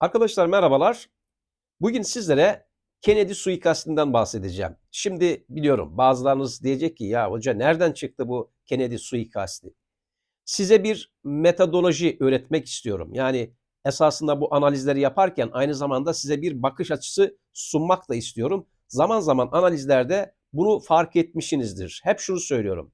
Arkadaşlar merhabalar. Bugün sizlere Kennedy suikastinden bahsedeceğim. Şimdi biliyorum bazılarınız diyecek ki ya hoca nereden çıktı bu Kennedy suikasti? Size bir metodoloji öğretmek istiyorum. Yani esasında bu analizleri yaparken aynı zamanda size bir bakış açısı sunmak da istiyorum. Zaman zaman analizlerde bunu fark etmişsinizdir. Hep şunu söylüyorum.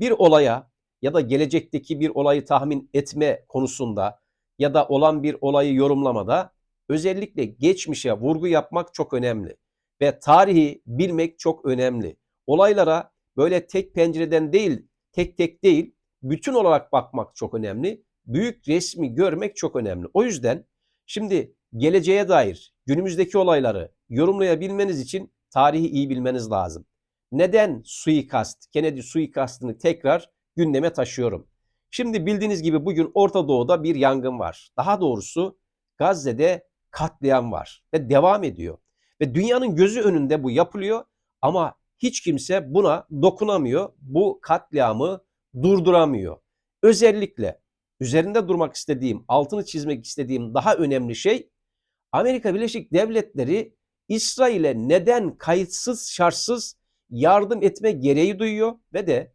Bir olaya ya da gelecekteki bir olayı tahmin etme konusunda ya da olan bir olayı yorumlamada özellikle geçmişe vurgu yapmak çok önemli ve tarihi bilmek çok önemli. Olaylara böyle tek pencereden değil, tek tek değil, bütün olarak bakmak çok önemli. Büyük resmi görmek çok önemli. O yüzden şimdi geleceğe dair günümüzdeki olayları yorumlayabilmeniz için tarihi iyi bilmeniz lazım. Neden suikast, Kennedy suikastını tekrar gündeme taşıyorum? Şimdi bildiğiniz gibi bugün Orta Doğu'da bir yangın var. Daha doğrusu Gazze'de katliam var ve devam ediyor. Ve dünyanın gözü önünde bu yapılıyor ama hiç kimse buna dokunamıyor. Bu katliamı durduramıyor. Özellikle üzerinde durmak istediğim, altını çizmek istediğim daha önemli şey Amerika Birleşik Devletleri İsrail'e neden kayıtsız şartsız yardım etme gereği duyuyor ve de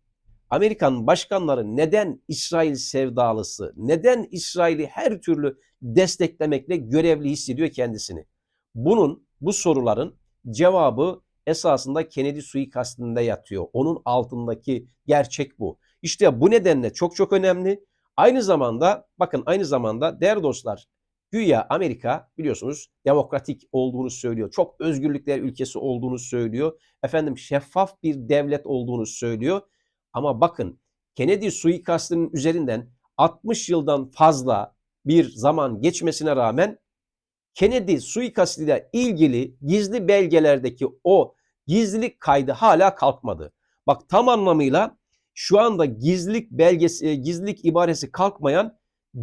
Amerikan başkanları neden İsrail sevdalısı, neden İsrail'i her türlü desteklemekle görevli hissediyor kendisini? Bunun, bu soruların cevabı esasında Kennedy suikastinde yatıyor. Onun altındaki gerçek bu. İşte bu nedenle çok çok önemli. Aynı zamanda bakın aynı zamanda değerli dostlar güya Amerika biliyorsunuz demokratik olduğunu söylüyor. Çok özgürlükler ülkesi olduğunu söylüyor. Efendim şeffaf bir devlet olduğunu söylüyor. Ama bakın Kennedy suikastının üzerinden 60 yıldan fazla bir zaman geçmesine rağmen Kennedy suikastıyla ilgili gizli belgelerdeki o gizlilik kaydı hala kalkmadı. Bak tam anlamıyla şu anda gizlilik belgesi, e, gizlilik ibaresi kalkmayan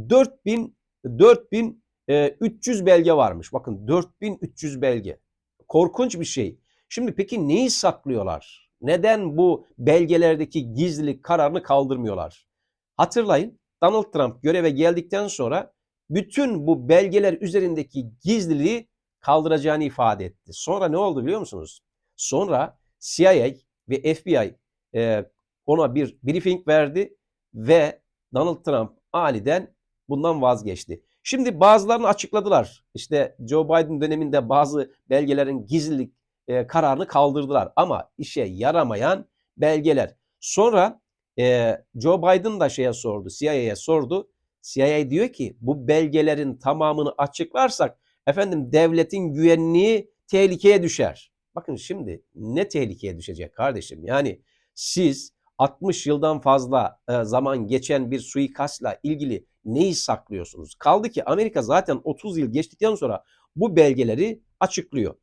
4000 4300 belge varmış. Bakın 4300 belge. Korkunç bir şey. Şimdi peki neyi saklıyorlar? Neden bu belgelerdeki gizlilik kararını kaldırmıyorlar? Hatırlayın Donald Trump göreve geldikten sonra bütün bu belgeler üzerindeki gizliliği kaldıracağını ifade etti. Sonra ne oldu biliyor musunuz? Sonra CIA ve FBI e, ona bir briefing verdi ve Donald Trump aniden bundan vazgeçti. Şimdi bazılarını açıkladılar. İşte Joe Biden döneminde bazı belgelerin gizlilik e, kararını kaldırdılar. Ama işe yaramayan belgeler. Sonra e, Joe Biden da şeye sordu, CIA'ya sordu. CIA diyor ki bu belgelerin tamamını açıklarsak efendim devletin güvenliği tehlikeye düşer. Bakın şimdi ne tehlikeye düşecek kardeşim? Yani siz 60 yıldan fazla e, zaman geçen bir suikastla ilgili neyi saklıyorsunuz? Kaldı ki Amerika zaten 30 yıl geçtikten sonra bu belgeleri açıklıyor.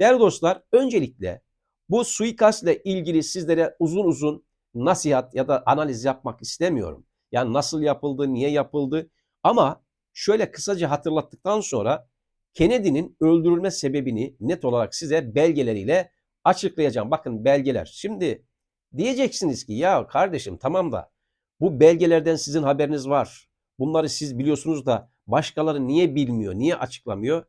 Değerli dostlar öncelikle bu suikastla ilgili sizlere uzun uzun nasihat ya da analiz yapmak istemiyorum. Yani nasıl yapıldı, niye yapıldı ama şöyle kısaca hatırlattıktan sonra Kennedy'nin öldürülme sebebini net olarak size belgeleriyle açıklayacağım. Bakın belgeler. Şimdi diyeceksiniz ki ya kardeşim tamam da bu belgelerden sizin haberiniz var. Bunları siz biliyorsunuz da başkaları niye bilmiyor, niye açıklamıyor?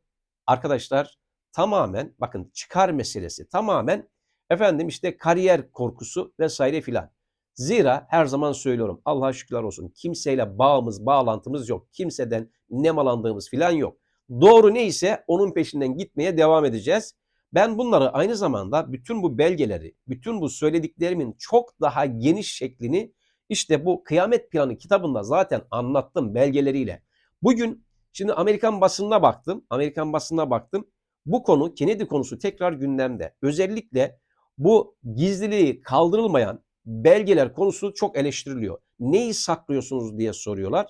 Arkadaşlar tamamen bakın çıkar meselesi tamamen efendim işte kariyer korkusu vesaire filan. Zira her zaman söylüyorum Allah'a şükürler olsun kimseyle bağımız bağlantımız yok. Kimseden nemalandığımız filan yok. Doğru neyse onun peşinden gitmeye devam edeceğiz. Ben bunları aynı zamanda bütün bu belgeleri, bütün bu söylediklerimin çok daha geniş şeklini işte bu Kıyamet Planı kitabında zaten anlattım belgeleriyle. Bugün şimdi Amerikan basınına baktım. Amerikan basınına baktım. Bu konu Kennedy konusu tekrar gündemde. Özellikle bu gizliliği kaldırılmayan belgeler konusu çok eleştiriliyor. Neyi saklıyorsunuz diye soruyorlar.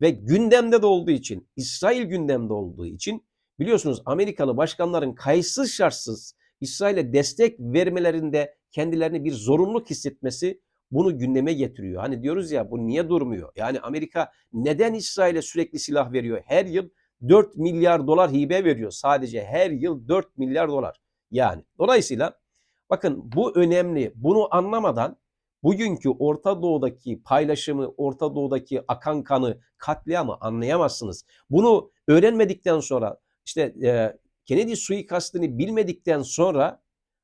Ve gündemde de olduğu için, İsrail gündemde olduğu için biliyorsunuz Amerikalı başkanların kayıtsız şartsız İsrail'e destek vermelerinde kendilerini bir zorunluluk hissetmesi bunu gündeme getiriyor. Hani diyoruz ya bu niye durmuyor? Yani Amerika neden İsrail'e sürekli silah veriyor? Her yıl 4 milyar dolar hibe veriyor. Sadece her yıl 4 milyar dolar. Yani dolayısıyla bakın bu önemli. Bunu anlamadan bugünkü Orta Doğu'daki paylaşımı, Orta Doğu'daki akan kanı, katliamı anlayamazsınız. Bunu öğrenmedikten sonra işte e, Kennedy suikastını bilmedikten sonra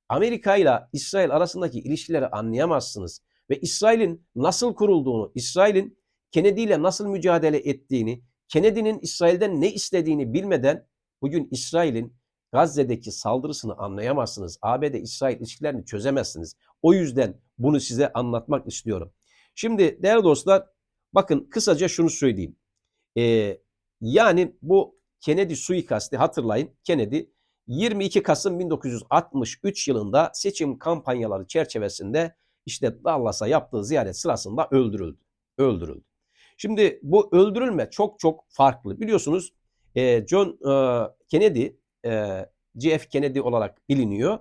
Amerika ile İsrail arasındaki ilişkileri anlayamazsınız. Ve İsrail'in nasıl kurulduğunu, İsrail'in Kennedy ile nasıl mücadele ettiğini, Kennedy'nin İsrail'den ne istediğini bilmeden bugün İsrail'in Gazze'deki saldırısını anlayamazsınız. ABD-İsrail ilişkilerini çözemezsiniz. O yüzden bunu size anlatmak istiyorum. Şimdi değerli dostlar bakın kısaca şunu söyleyeyim. Ee, yani bu Kennedy suikasti hatırlayın. Kennedy 22 Kasım 1963 yılında seçim kampanyaları çerçevesinde işte Dallas'a yaptığı ziyaret sırasında öldürüldü. Öldürüldü. Şimdi bu öldürülme çok çok farklı. Biliyorsunuz e, John e, Kennedy, e, JF Kennedy olarak biliniyor.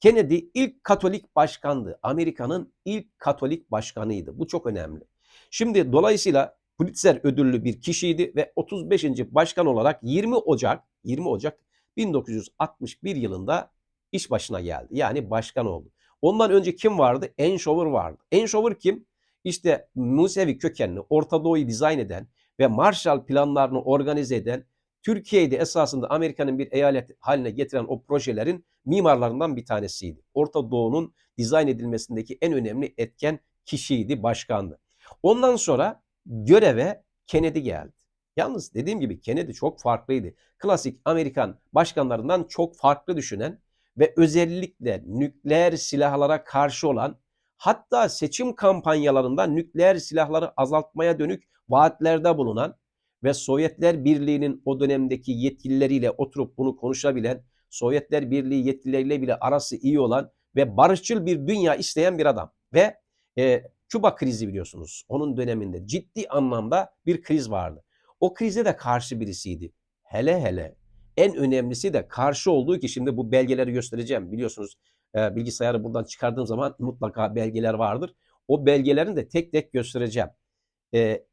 Kennedy ilk Katolik başkandı. Amerika'nın ilk Katolik başkanıydı. Bu çok önemli. Şimdi dolayısıyla Pulitzer ödüllü bir kişiydi ve 35. başkan olarak 20 Ocak 20 Ocak 1961 yılında iş başına geldi. Yani başkan oldu. Ondan önce kim vardı? Enshover vardı. Enshover kim? İşte Musevi kökenli, Orta Doğu'yu dizayn eden ve Marshall planlarını organize eden, Türkiye'de esasında Amerika'nın bir eyalet haline getiren o projelerin mimarlarından bir tanesiydi. Orta Doğu'nun dizayn edilmesindeki en önemli etken kişiydi, başkandı. Ondan sonra göreve Kennedy geldi. Yalnız dediğim gibi Kennedy çok farklıydı. Klasik Amerikan başkanlarından çok farklı düşünen ve özellikle nükleer silahlara karşı olan hatta seçim kampanyalarında nükleer silahları azaltmaya dönük vaatlerde bulunan ve Sovyetler Birliği'nin o dönemdeki yetkilileriyle oturup bunu konuşabilen, Sovyetler Birliği yetkilileriyle bile arası iyi olan ve barışçıl bir dünya isteyen bir adam. Ve e, Küba krizi biliyorsunuz. Onun döneminde ciddi anlamda bir kriz vardı. O krize de karşı birisiydi. Hele hele en önemlisi de karşı olduğu ki şimdi bu belgeleri göstereceğim. Biliyorsunuz bilgisayarı buradan çıkardığım zaman mutlaka belgeler vardır. O belgelerini de tek tek göstereceğim.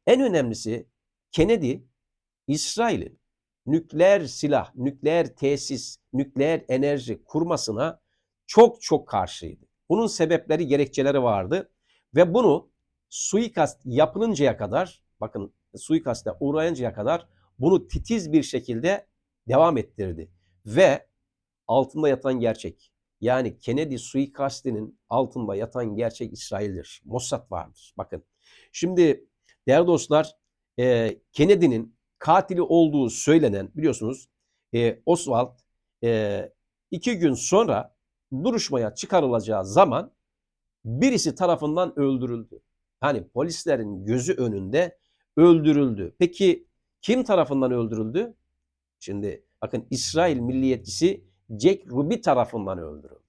En önemlisi Kennedy İsrail'in nükleer silah, nükleer tesis, nükleer enerji kurmasına çok çok karşıydı. Bunun sebepleri, gerekçeleri vardı ve bunu suikast yapılıncaya kadar, bakın suikaste uğrayıncaya kadar bunu titiz bir şekilde devam ettirdi. Ve altında yatan gerçek, yani Kennedy suikastinin altında yatan gerçek İsrail'dir. Mossad vardır. Bakın. Şimdi değerli dostlar e, Kennedy'nin katili olduğu söylenen biliyorsunuz e, Oswald e, iki gün sonra duruşmaya çıkarılacağı zaman birisi tarafından öldürüldü. Hani polislerin gözü önünde öldürüldü. Peki kim tarafından öldürüldü? Şimdi bakın İsrail milliyetçisi Jack Ruby tarafından öldürüldü.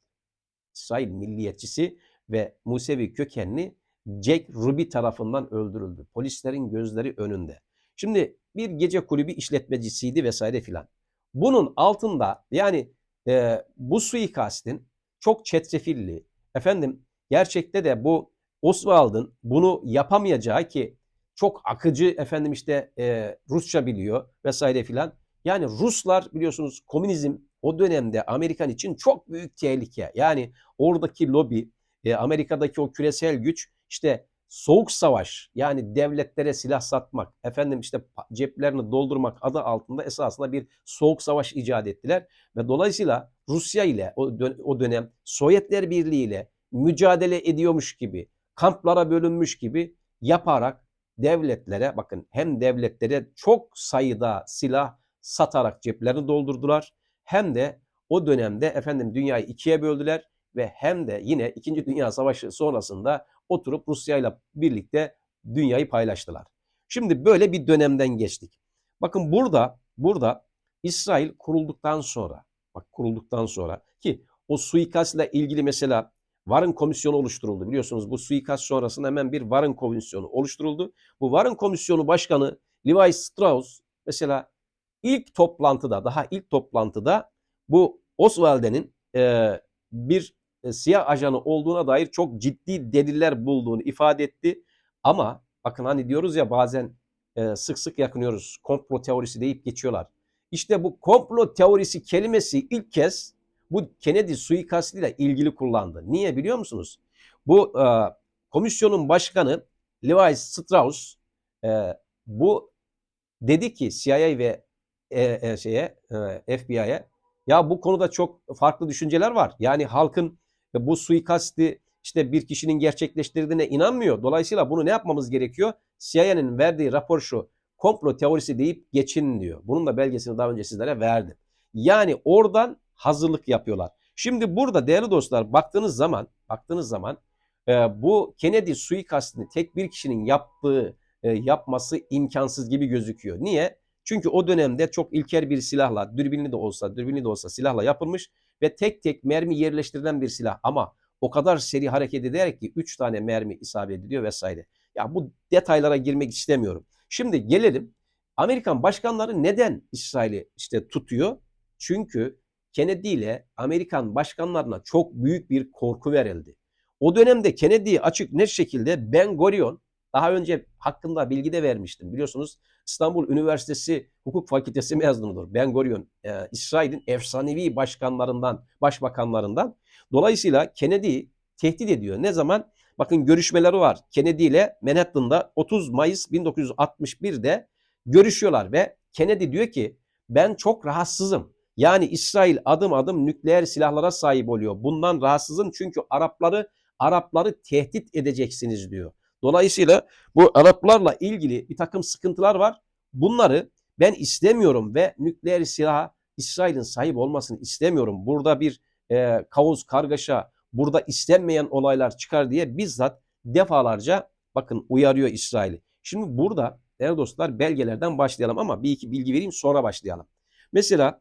İsrail milliyetçisi ve Musevi kökenli Jack Ruby tarafından öldürüldü. Polislerin gözleri önünde. Şimdi bir gece kulübü işletmecisiydi vesaire filan. Bunun altında yani e, bu suikastin çok çetrefilli, efendim gerçekte de bu Oswald'ın bunu yapamayacağı ki çok akıcı efendim işte e, Rusça biliyor vesaire filan. Yani Ruslar biliyorsunuz komünizm o dönemde Amerikan için çok büyük tehlike. Yani oradaki lobi, e, Amerika'daki o küresel güç işte soğuk savaş yani devletlere silah satmak, efendim işte ceplerini doldurmak adı altında esasında bir soğuk savaş icat ettiler ve dolayısıyla Rusya ile o, dön o dönem Sovyetler Birliği ile mücadele ediyormuş gibi, kamplara bölünmüş gibi yaparak devletlere bakın hem devletlere çok sayıda silah satarak ceplerini doldurdular hem de o dönemde efendim dünyayı ikiye böldüler ve hem de yine 2. Dünya Savaşı sonrasında oturup Rusya ile birlikte dünyayı paylaştılar. Şimdi böyle bir dönemden geçtik. Bakın burada burada İsrail kurulduktan sonra bak kurulduktan sonra ki o suikastla ilgili mesela Warren Komisyonu oluşturuldu. Biliyorsunuz bu suikast sonrasında hemen bir Warren Komisyonu oluşturuldu. Bu Warren Komisyonu Başkanı Levi Strauss mesela ilk toplantıda daha ilk toplantıda bu Oswald'in e, bir e, siyah ajanı olduğuna dair çok ciddi deliller bulduğunu ifade etti. Ama bakın hani diyoruz ya bazen e, sık sık yakınıyoruz komplo teorisi deyip geçiyorlar. İşte bu komplo teorisi kelimesi ilk kez bu Kennedy suikastıyla ilgili kullandı. Niye biliyor musunuz? Bu e, komisyonun başkanı Levi Strauss e, bu dedi ki CIA ve e, e, şeye e, FBI'ye ya bu konuda çok farklı düşünceler var. Yani halkın bu suikasti işte bir kişinin gerçekleştirdiğine inanmıyor. Dolayısıyla bunu ne yapmamız gerekiyor? CIA'nın verdiği rapor şu. Komplo teorisi deyip geçin diyor. Bunun da belgesini daha önce sizlere verdim. Yani oradan hazırlık yapıyorlar. Şimdi burada değerli dostlar baktığınız zaman baktığınız zaman e, bu Kennedy suikastini tek bir kişinin yaptığı e, yapması imkansız gibi gözüküyor. Niye? Çünkü o dönemde çok ilkel bir silahla, dürbünlü de olsa, dürbünlü de olsa silahla yapılmış ve tek tek mermi yerleştirilen bir silah ama o kadar seri hareket eder ki 3 tane mermi isabet ediyor vesaire. Ya bu detaylara girmek istemiyorum. Şimdi gelelim Amerikan başkanları neden İsrail'i işte tutuyor? Çünkü Kennedy ile Amerikan başkanlarına çok büyük bir korku verildi. O dönemde Kennedy'yi açık net şekilde Ben Gurion daha önce hakkında bilgi de vermiştim. Biliyorsunuz İstanbul Üniversitesi Hukuk Fakültesi mezunudur. Ben Gurion, e, İsrail'in efsanevi başkanlarından, başbakanlarından. Dolayısıyla Kennedy tehdit ediyor. Ne zaman? Bakın görüşmeleri var. Kennedy ile Manhattan'da 30 Mayıs 1961'de görüşüyorlar ve Kennedy diyor ki ben çok rahatsızım. Yani İsrail adım adım nükleer silahlara sahip oluyor. Bundan rahatsızım çünkü Arapları Arapları tehdit edeceksiniz diyor. Dolayısıyla bu Araplarla ilgili bir takım sıkıntılar var. Bunları ben istemiyorum ve nükleer silaha İsrail'in sahip olmasını istemiyorum. Burada bir e, kaos, kargaşa, burada istenmeyen olaylar çıkar diye bizzat defalarca bakın uyarıyor İsrail'i. Şimdi burada değerli dostlar belgelerden başlayalım ama bir iki bilgi vereyim sonra başlayalım. Mesela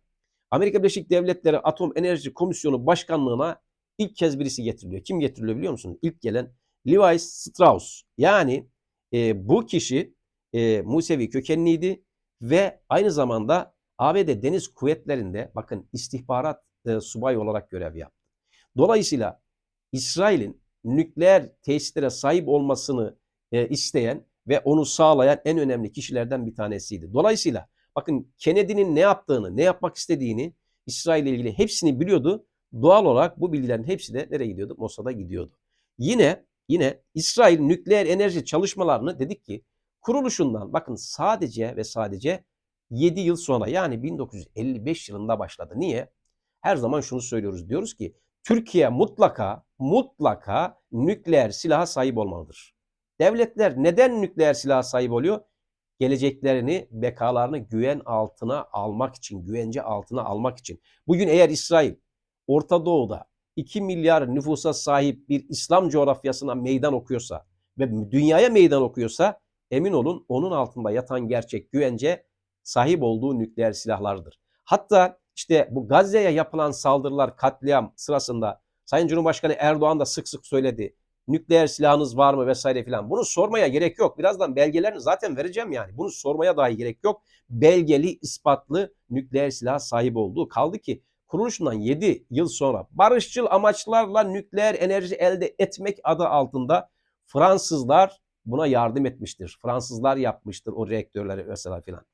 Amerika Birleşik Devletleri Atom Enerji Komisyonu Başkanlığına ilk kez birisi getiriliyor. Kim getiriliyor biliyor musunuz? İlk gelen Levi Strauss. Yani e, bu kişi e, Musevi kökenliydi ve aynı zamanda ABD Deniz Kuvvetleri'nde bakın istihbarat e, subay olarak görev yaptı. Dolayısıyla İsrail'in nükleer tesislere sahip olmasını e, isteyen ve onu sağlayan en önemli kişilerden bir tanesiydi. Dolayısıyla bakın Kennedy'nin ne yaptığını, ne yapmak istediğini İsrail ile ilgili hepsini biliyordu. Doğal olarak bu bilgilerin hepsi de nereye gidiyordu? Mossad'a gidiyordu. Yine yine İsrail nükleer enerji çalışmalarını dedik ki kuruluşundan bakın sadece ve sadece 7 yıl sonra yani 1955 yılında başladı. Niye? Her zaman şunu söylüyoruz. Diyoruz ki Türkiye mutlaka mutlaka nükleer silaha sahip olmalıdır. Devletler neden nükleer silaha sahip oluyor? Geleceklerini, bekalarını güven altına almak için, güvence altına almak için. Bugün eğer İsrail Orta Doğu'da 2 milyar nüfusa sahip bir İslam coğrafyasına meydan okuyorsa ve dünyaya meydan okuyorsa emin olun onun altında yatan gerçek güvence sahip olduğu nükleer silahlardır. Hatta işte bu Gazze'ye yapılan saldırılar, katliam sırasında Sayın Cumhurbaşkanı Erdoğan da sık sık söyledi. Nükleer silahınız var mı vesaire filan. Bunu sormaya gerek yok. Birazdan belgelerini zaten vereceğim yani. Bunu sormaya dahi gerek yok. Belgeli, ispatlı nükleer silah sahip olduğu. Kaldı ki kuruluşundan 7 yıl sonra barışçıl amaçlarla nükleer enerji elde etmek adı altında Fransızlar buna yardım etmiştir. Fransızlar yapmıştır o reaktörleri mesela filan.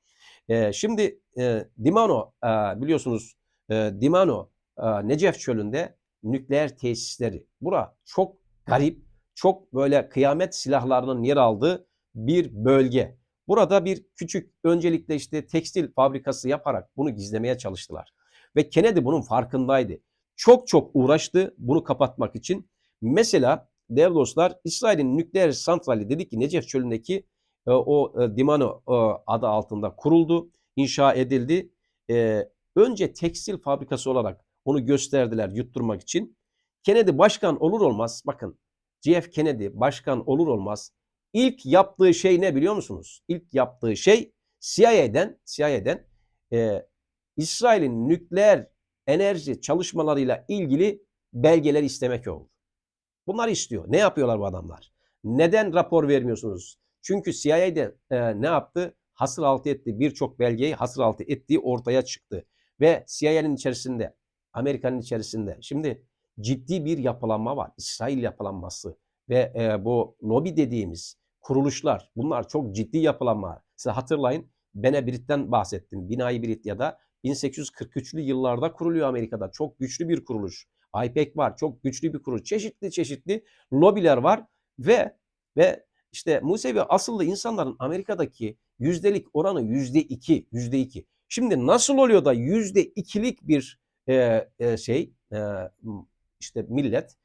E, şimdi e, Dimano e, biliyorsunuz e, Dimano e, Necef çölünde nükleer tesisleri. Bura çok garip, çok böyle kıyamet silahlarının yer aldığı bir bölge. Burada bir küçük öncelikle işte tekstil fabrikası yaparak bunu gizlemeye çalıştılar. Ve Kennedy bunun farkındaydı. Çok çok uğraştı bunu kapatmak için. Mesela değerli dostlar İsrail'in nükleer santrali dedik ki Necef çölündeki e, o e, Dimano e, adı altında kuruldu, inşa edildi. Önce tekstil fabrikası olarak onu gösterdiler yutturmak için. Kennedy başkan olur olmaz, bakın JF Kennedy başkan olur olmaz ilk yaptığı şey ne biliyor musunuz? İlk yaptığı şey CIA'den CIA'den e, İsrail'in nükleer enerji çalışmalarıyla ilgili belgeler istemek oldu. Bunlar istiyor. Ne yapıyorlar bu adamlar? Neden rapor vermiyorsunuz? Çünkü CIA'de e, ne yaptı? Hasır altı etti. Birçok belgeyi hasır altı ettiği ortaya çıktı. Ve CIA'nin içerisinde, Amerika'nın içerisinde şimdi ciddi bir yapılanma var. İsrail yapılanması ve e, bu lobi dediğimiz kuruluşlar bunlar çok ciddi yapılanma. Size hatırlayın Benebrit'ten bahsettim. Binayi Brit ya da 1843'lü yıllarda kuruluyor Amerika'da. Çok güçlü bir kuruluş. IPEC var. Çok güçlü bir kuruluş. Çeşitli çeşitli lobiler var ve ve işte Musevi asıllı insanların Amerika'daki yüzdelik oranı yüzde iki, yüzde iki. Şimdi nasıl oluyor da yüzde ikilik bir e, e, şey e, işte millet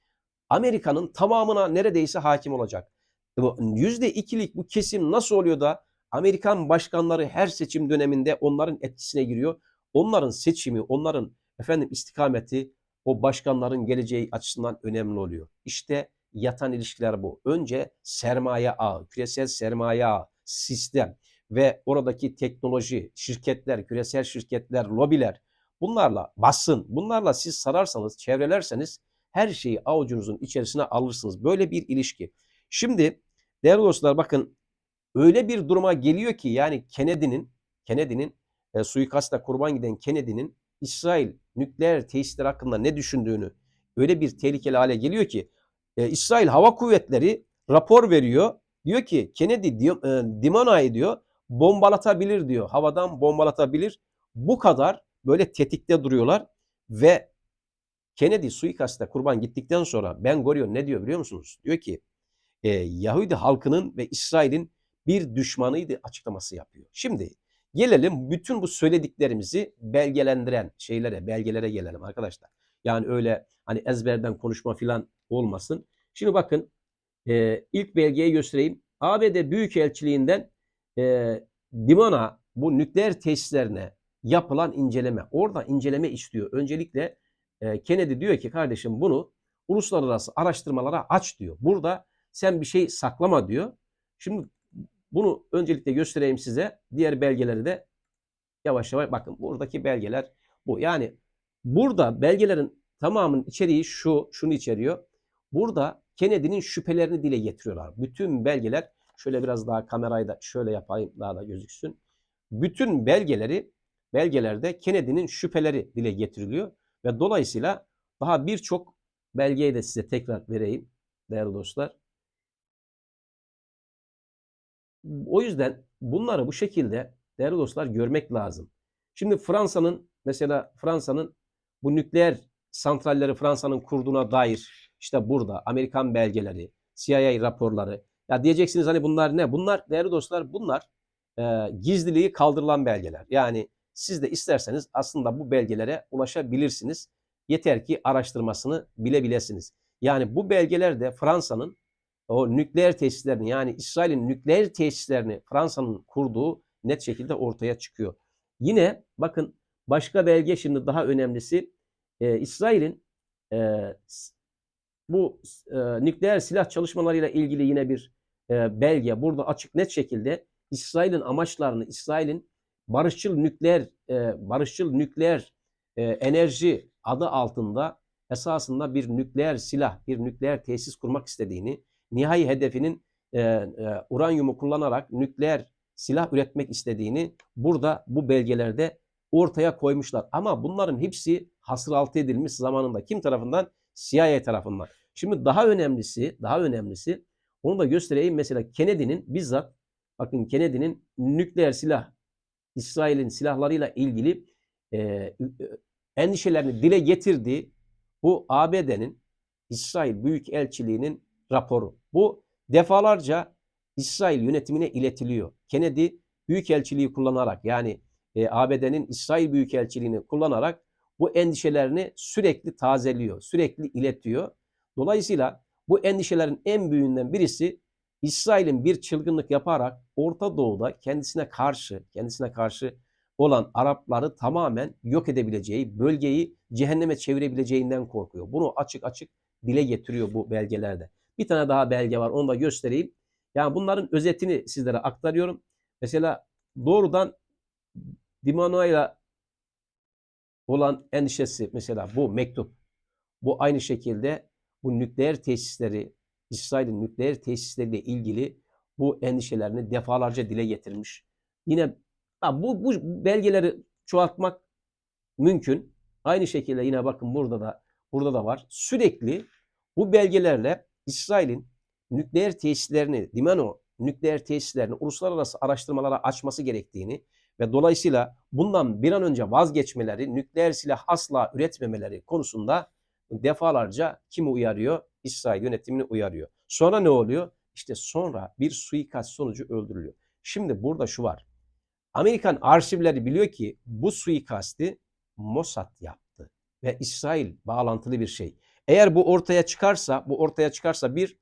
Amerika'nın tamamına neredeyse hakim olacak. Bu Yüzde ikilik bu kesim nasıl oluyor da Amerikan başkanları her seçim döneminde onların etkisine giriyor. Onların seçimi, onların efendim istikameti o başkanların geleceği açısından önemli oluyor. İşte yatan ilişkiler bu. Önce sermaye ağı, küresel sermaye ağı, sistem ve oradaki teknoloji, şirketler, küresel şirketler, lobiler bunlarla basın, bunlarla siz sararsanız, çevrelerseniz her şeyi avucunuzun içerisine alırsınız. Böyle bir ilişki. Şimdi değerli dostlar bakın öyle bir duruma geliyor ki yani Kennedy'nin Kennedy'nin e, suikasta kurban giden Kennedy'nin İsrail nükleer tesisler hakkında ne düşündüğünü öyle bir tehlikeli hale geliyor ki e, İsrail Hava Kuvvetleri rapor veriyor. Diyor ki Kennedy e, Dimona'yı diyor bombalatabilir diyor. Havadan bombalatabilir. Bu kadar böyle tetikte duruyorlar ve Kennedy suikasta kurban gittikten sonra Ben Gurion ne diyor biliyor musunuz? Diyor ki e, Yahudi halkının ve İsrail'in bir düşmanıydı açıklaması yapıyor. Şimdi gelelim bütün bu söylediklerimizi belgelendiren şeylere, belgelere gelelim arkadaşlar. Yani öyle hani ezberden konuşma falan olmasın. Şimdi bakın e, ilk belgeyi göstereyim. ABD Büyükelçiliğinden e, Dimona bu nükleer tesislerine yapılan inceleme. Orada inceleme istiyor. Öncelikle e, Kennedy diyor ki kardeşim bunu uluslararası araştırmalara aç diyor. Burada sen bir şey saklama diyor. Şimdi bunu öncelikle göstereyim size. Diğer belgeleri de yavaş yavaş bakın buradaki belgeler bu. Yani burada belgelerin tamamının içeriği şu, şunu içeriyor. Burada Kennedy'nin şüphelerini dile getiriyorlar. Bütün belgeler şöyle biraz daha kamerayı da şöyle yapayım daha da gözüksün. Bütün belgeleri belgelerde Kennedy'nin şüpheleri dile getiriliyor ve dolayısıyla daha birçok belgeyi de size tekrar vereyim değerli dostlar. O yüzden bunları bu şekilde değerli dostlar görmek lazım. Şimdi Fransa'nın mesela Fransa'nın bu nükleer santralleri Fransa'nın kurduğuna dair işte burada Amerikan belgeleri, CIA raporları. Ya diyeceksiniz hani bunlar ne? Bunlar değerli dostlar bunlar e, gizliliği kaldırılan belgeler. Yani siz de isterseniz aslında bu belgelere ulaşabilirsiniz. Yeter ki araştırmasını bilebilesiniz. Yani bu belgeler de Fransa'nın o nükleer tesislerini yani İsrail'in nükleer tesislerini Fransa'nın kurduğu net şekilde ortaya çıkıyor. Yine bakın başka belge şimdi daha önemlisi e, İsrail'in e, bu e, nükleer silah çalışmalarıyla ilgili yine bir e, belge burada açık net şekilde İsrail'in amaçlarını, İsrail'in barışçıl nükleer e, barışçıl nükleer e, enerji adı altında esasında bir nükleer silah, bir nükleer tesis kurmak istediğini, nihai hedefinin e, e, uranyumu kullanarak nükleer silah üretmek istediğini burada bu belgelerde ortaya koymuşlar. Ama bunların hepsi hasır altı edilmiş zamanında. Kim tarafından? CIA tarafından. Şimdi daha önemlisi, daha önemlisi onu da göstereyim. Mesela Kennedy'nin bizzat bakın Kennedy'nin nükleer silah İsrail'in silahlarıyla ilgili e, endişelerini dile getirdiği bu ABD'nin İsrail Büyükelçiliği'nin raporu. Bu defalarca İsrail yönetimine iletiliyor. Kennedy Büyükelçiliği kullanarak yani e, ABD'nin İsrail Büyükelçiliğini kullanarak bu endişelerini sürekli tazeliyor, sürekli iletiyor. Dolayısıyla bu endişelerin en büyüğünden birisi İsrail'in bir çılgınlık yaparak Orta Doğu'da kendisine karşı, kendisine karşı olan Arapları tamamen yok edebileceği, bölgeyi cehenneme çevirebileceğinden korkuyor. Bunu açık açık dile getiriyor bu belgelerde. Bir tane daha belge var, onu da göstereyim. Yani bunların özetini sizlere aktarıyorum. Mesela doğrudan Dimano'yla olan endişesi mesela bu mektup. Bu aynı şekilde bu nükleer tesisleri, İsrail'in nükleer tesisleriyle ilgili bu endişelerini defalarca dile getirmiş. Yine bu, bu belgeleri çoğaltmak mümkün. Aynı şekilde yine bakın burada da burada da var. Sürekli bu belgelerle İsrail'in nükleer tesislerini, Dimano nükleer tesislerini uluslararası araştırmalara açması gerektiğini ve dolayısıyla bundan bir an önce vazgeçmeleri, nükleer silah asla üretmemeleri konusunda defalarca kimi uyarıyor? İsrail yönetimini uyarıyor. Sonra ne oluyor? İşte sonra bir suikast sonucu öldürülüyor. Şimdi burada şu var. Amerikan arşivleri biliyor ki bu suikasti Mossad yaptı ve İsrail bağlantılı bir şey. Eğer bu ortaya çıkarsa, bu ortaya çıkarsa bir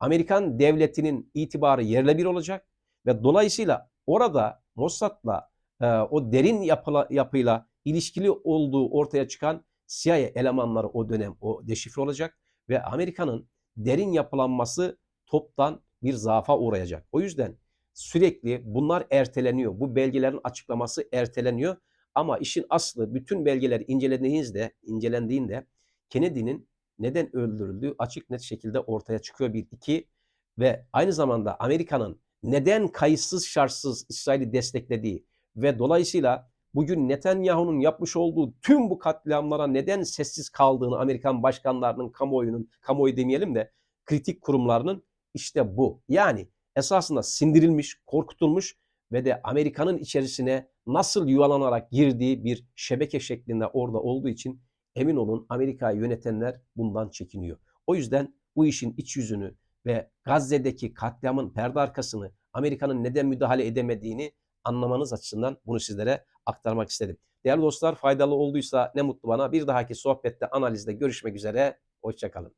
Amerikan devletinin itibarı yerle bir olacak ve dolayısıyla orada Mossad'la e, o derin yapıla, yapıyla ilişkili olduğu ortaya çıkan CIA elemanları o dönem o deşifre olacak ve Amerika'nın derin yapılanması toptan bir zaafa uğrayacak. O yüzden sürekli bunlar erteleniyor. Bu belgelerin açıklaması erteleniyor. Ama işin aslı bütün belgeler incelendiğinde, incelendiğinde Kennedy'nin neden öldürüldüğü açık net şekilde ortaya çıkıyor bir iki ve aynı zamanda Amerika'nın neden kayıtsız şartsız İsrail'i desteklediği ve dolayısıyla bugün Netanyahu'nun yapmış olduğu tüm bu katliamlara neden sessiz kaldığını Amerikan başkanlarının, kamuoyunun, kamuoyu demeyelim de kritik kurumlarının işte bu. Yani esasında sindirilmiş, korkutulmuş ve de Amerika'nın içerisine nasıl yuvalanarak girdiği bir şebeke şeklinde orada olduğu için emin olun Amerika'yı yönetenler bundan çekiniyor. O yüzden bu işin iç yüzünü ve Gazze'deki katliamın perde arkasını Amerika'nın neden müdahale edemediğini anlamanız açısından bunu sizlere aktarmak istedim. Değerli dostlar faydalı olduysa ne mutlu bana. Bir dahaki sohbette analizde görüşmek üzere. Hoşçakalın.